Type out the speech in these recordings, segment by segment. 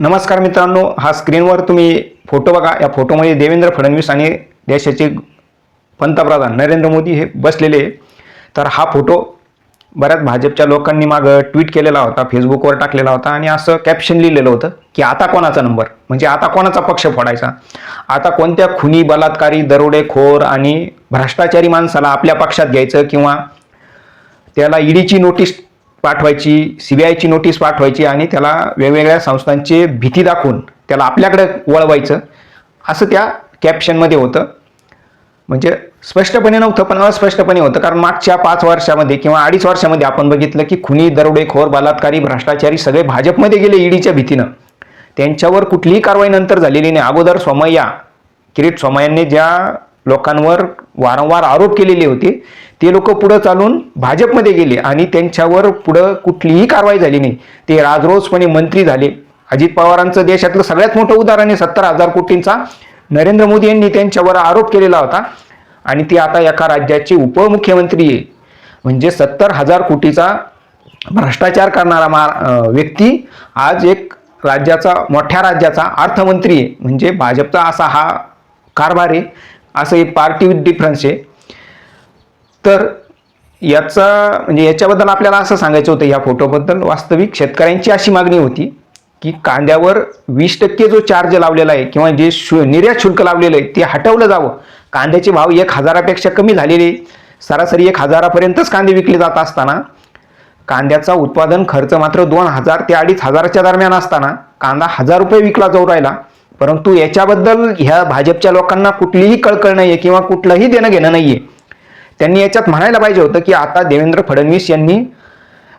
नमस्कार मित्रांनो हा स्क्रीनवर तुम्ही फोटो बघा. या फोटोमध्ये देवेंद्र फडणवीस आणि देशाचे पंतप्रधान नरेंद्र मोदी हे बसलेले तर हा फोटो बऱ्याच भाजपच्या लोकांनी मागं ट्विट केलेला होता फेसबुकवर टाकलेला होता आणि असं कॅप्शन लिहिलेलं होतं की आता कोणाचा नंबर म्हणजे आता कोणाचा पक्ष फोडायचा? आता कोणत्या खुनी बलात्कारी दरोडेखोर आणि भ्रष्टाचारी माणसाला आपल्या पक्षात घ्यायचं किंवा त्याला ईडीची नोटीस पाठवायची सीबीआयची नोटीस पाठवायची आणि त्याला वेगवेगळ्या संस्थांची भीती दाखवून त्याला आपल्याकडे वळवायचं. असं त्या कॅप्शनमध्ये होतं. म्हणजे स्पष्टपणे नव्हतं पण अस्पष्टपणे होतं. कारण मागच्या पाच वर्षामध्ये किंवा अडीच वर्षामध्ये आपण बघितलं की खुनी दरोडेखोर बलात्कारी भ्रष्टाचारी सगळे भाजपमध्ये गेले ईडीच्या भीतीनं. त्यांच्यावर कुठलीही कारवाई नंतर झालेली नाही. अगोदर सोमय्या किरीट सोमय्यांनी ज्या लोकांवर वारंवार आरोप केलेले होते. ते लोक पुढं चालून भाजपमध्ये गेले आणि त्यांच्यावर पुढं कुठलीही कारवाई झाली नाही. ते राजरोजपणे मंत्री झाले. अजित पवारांचं देशातलं सगळ्यात मोठं उदाहरण आहे सत्तर हजार कोटींचा. नरेंद्र मोदी यांनी त्यांच्यावर आरोप केलेला होता. आणि ते आता एका राज्याचे उपमुख्यमंत्री आहे. म्हणजे सत्तर हजार कोटीचा भ्रष्टाचार करणारा मा व्यक्ती आज एक राज्याचा मोठ्या राज्याचा अर्थमंत्री आहे. म्हणजे भाजपचा असा हा कारभार आहे. असं एक पार्टी विथ डिफरन्स आहे. तर याचा म्हणजे याच्याबद्दल आपल्याला असं सांगायचं होतं या फोटोबद्दल वास्तविक शेतकऱ्यांची अशी मागणी होती की कांद्यावर वीस टक्के जो चार्ज लावलेला आहे किंवा जे शु निर्यात शुल्क लावलेलं आहे ते हटवलं जावं. कांद्याचे भाव एक हजारापेक्षा कमी झालेले सरासरी एक हजारापर्यंतच कांदे विकले जात असताना कांद्याचा उत्पादन खर्च मात्र दोन हजार ते अडीच हजाराच्या दरम्यान असताना कांदा हजार रुपये विकला जाऊ राहिला. परंतु याच्याबद्दल ह्या भाजपच्या लोकांना कुठलीही कळकळ नाहीये आहे किंवा कुठलंही देणं घेणं नाही आहे त्यांनी याच्यात म्हणायला पाहिजे होतं की आता देवेंद्र फडणवीस यांनी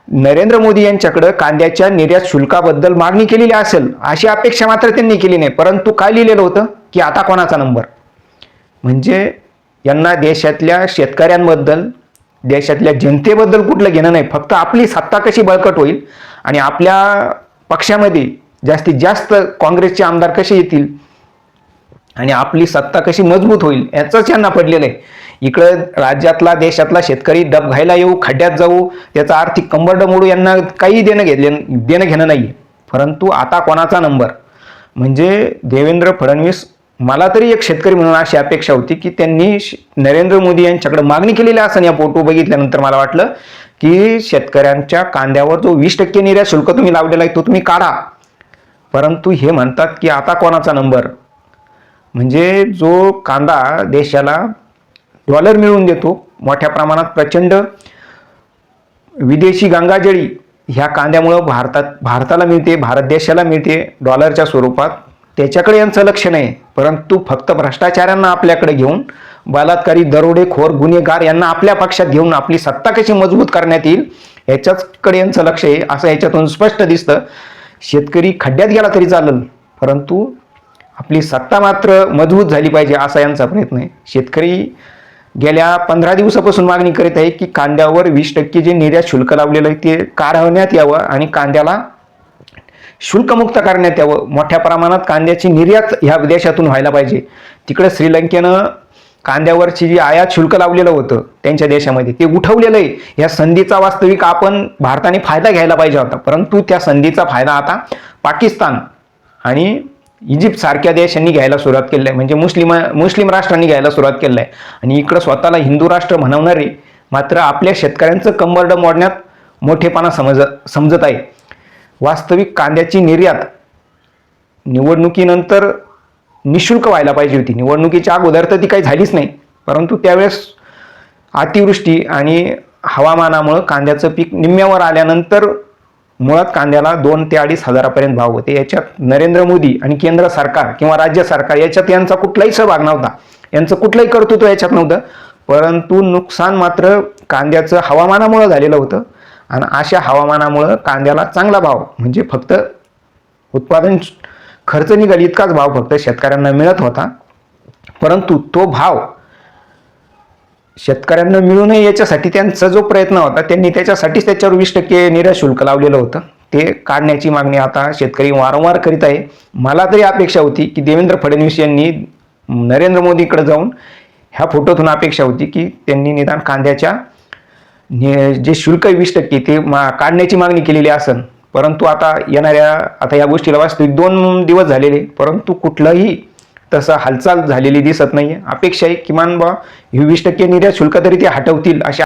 नरेंद्र मोदी यांच्याकडे कांद्याच्या निर्यात शुल्काबद्दल मागणी केलेली असेल अशी अपेक्षा मात्र त्यांनी केली नाही. परंतु काय लिहिलेलं होतं की आता कोणाचा नंबर? म्हणजे यांना देशातल्या शेतकऱ्यांबद्दल देशातल्या जनतेबद्दल कुठलं घेणं नाही. फक्त आपली सत्ता कशी बळकट होईल आणि आपल्या पक्षामध्ये जास्तीत जास्त काँग्रेसचे आमदार कसे येतील? आणि आपली सत्ता कशी मजबूत होईल? याचंच यांना पडलेलं आहे. इकडं राज्यातला देशातला शेतकरी डब घायला येऊ खड्ड्यात जाऊ त्याचा आर्थिक कंबरड मोडू यांना काही देणं घेतले देणं घेणं नाही परंतु आता कोणाचा नंबर? म्हणजे देवेंद्र फडणवीस मला तरी एक शेतकरी म्हणून अशी अपेक्षा होती की त्यांनी नरेंद्र मोदी यांच्याकडे मागणी केलेली असं या फोटो बघितल्यानंतर मला वाटलं की शेतकऱ्यांच्या कांद्यावर जो वीस टक्के निर्यात शुल्क तुम्ही लावलेला आहे तो तुम्ही काढा. परंतु हे म्हणतात की आता कोणाचा नंबर? म्हणजे जो कांदा देशाला डॉलर मिळवून देतो मोठ्या प्रमाणात प्रचंड विदेशी गंगाजळी ह्या कांद्यामुळं भारतात भारताला मिळते भारत देशाला मिळते डॉलरच्या स्वरूपात. त्याच्याकडे यांचं लक्ष नाही परंतु फक्त भ्रष्टाचारांना आपल्याकडे घेऊन बलात्कारी दरोडेखोर गुन्हेगार यांना आपल्या पक्षात घेऊन आपली सत्ता कशी मजबूत करण्यात येईल याच्याचकडे यांचं लक्ष आहे असं याच्यातून स्पष्ट दिसतं. शेतकरी खड्ड्यात गेला तरी चालेल परंतु आपली सत्ता मात्र मजबूत झाली पाहिजे असा यांचा प्रयत्न आहे. शेतकरी गेल्या पंधरा दिवसापासून मागणी करीत आहे की कांद्यावर वीस टक्के जे निर्यात शुल्क लावलेलं आहे ते काढवण्यात यावं आणि कांद्याला शुल्कमुक्त करण्यात यावं. मोठ्या प्रमाणात कांद्याची निर्यात ह्या देशातून व्हायला पाहिजे. तिकडे श्रीलंकेनं कांद्यावरची जी आयात शुल्क लावलेलं होतं त्यांच्या देशामध्ये ते उठवलेलं आहे. या संधीचा वास्तविक आपण भारताने फायदा घ्यायला पाहिजे होता. परंतु त्या संधीचा फायदा आता पाकिस्तान आणि इजिप्त सारख्या देशांनी घ्यायला सुरुवात केली आहे. म्हणजे मुस्लिम मुस्लिम राष्ट्रांनी घ्यायला सुरुवात केली आहे. आणि इकडं स्वतःला हिंदू राष्ट्र म्हणवणारे मात्र आपल्या शेतकऱ्यांचं कंबरडं मोडण्यात मोठेपणा समज समजत आहे. वास्तविक कांद्याची निर्यात निवडणुकीनंतर निशुल्क व्हायला पाहिजे होती. निवडणुकीच्या अगोदर तर ती काही झालीच नाही. परंतु त्यावेळेस अतिवृष्टी आणि हवामानामुळं कांद्याचं पीक निम्म्यावर आल्यानंतर मुळात कांद्याला दोन ते अडीच हजारापर्यंत भाव होते. याच्यात नरेंद्र मोदी आणि केंद्र सरकार किंवा राज्य सरकार याच्यात यांचा कुठलाही सहभाग नव्हता. यांचं कुठलंही कर्तृत्व याच्यात नव्हतं. परंतु नुकसान मात्र कांद्याचं हवामानामुळं झालेलं होतं. आणि अशा हवामानामुळं कांद्याला चांगला भाव म्हणजे फक्त उत्पादन खर्च निघाल इतकाच भाव फक्त शेतकऱ्यांना मिळत होता. परंतु तो भाव शेतकऱ्यांना मिळू नये याच्यासाठी त्यांचा जो प्रयत्न होता त्यांनी त्याच्यासाठीच त्याच्यावर वीस टक्के निर्यात शुल्क लावलेलं होतं. ते काढण्याची मागणी आता शेतकरी वारंवार करीत आहे. मला तरी अपेक्षा होती की देवेंद्र फडणवीस यांनी नरेंद्र मोदीकडे जाऊन ह्या फोटोतून अपेक्षा होती की त्यांनी निदान कांद्याच्या नि- जे शुल्क वीस टक्के ते मा काढण्याची मागणी केलेली असन परंतु आता येणाऱ्या आता या गोष्टीला वास्तविक दोन दिवस झालेले परंतु कुठलंही तसं हालचाल झालेली दिसत नाही अपेक्षा आहे किमान बा वीस टक्के निर्यात शुल्क तरी ते हटवतील अशा